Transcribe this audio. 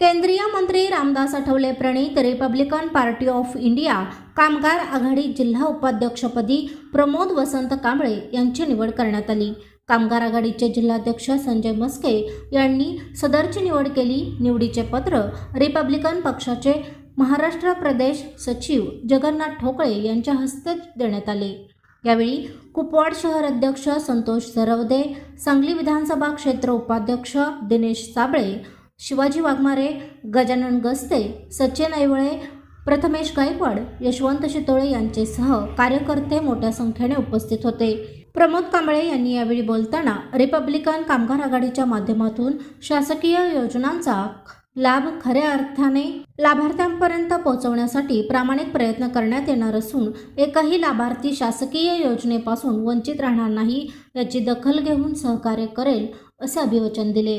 केंद्रीय मंत्री रामदास आठवले प्रणीत रिपब्लिकन पार्टी ऑफ इंडिया कामगार आघाडी जिल्हा उपाध्यक्षपदी प्रमोद वसंत कांबळे यांची निवड करण्यात आली. कामगार आघाडीचे जिल्हाध्यक्ष संजय मस्के यांनी सदरची निवड केली. निवडीचे पत्र रिपब्लिकन पक्षाचे महाराष्ट्र प्रदेश सचिव जगन्नाथ ठोकळे यांच्या हस्ते देण्यात आले. यावेळी कुपवाड शहर अध्यक्ष संतोष सरवदे सांगली विधानसभा क्षेत्र उपाध्यक्ष दिनेश साबळे शिवाजी वाघमारे गजानन गस्ते सचिन ऐवळे प्रथमेश गायकवाड यशवंत शितोळे यांचेसह कार्यकर्ते मोठ्या संख्येने उपस्थित होते. प्रमोद कांबळे यांनी यावेळी बोलताना रिपब्लिकन कामगार आघाडीच्या माध्यमातून शासकीय योजनांचा लाभ खऱ्या अर्थाने लाभार्थ्यांपर्यंत पोहोचवण्यासाठी प्रामाणिक प्रयत्न करण्यात येणार असून एकही लाभार्थी शासकीय योजनेपासून वंचित राहणार नाही याची दखल घेऊन सहकार्य करेल असे अभिवचन दिले.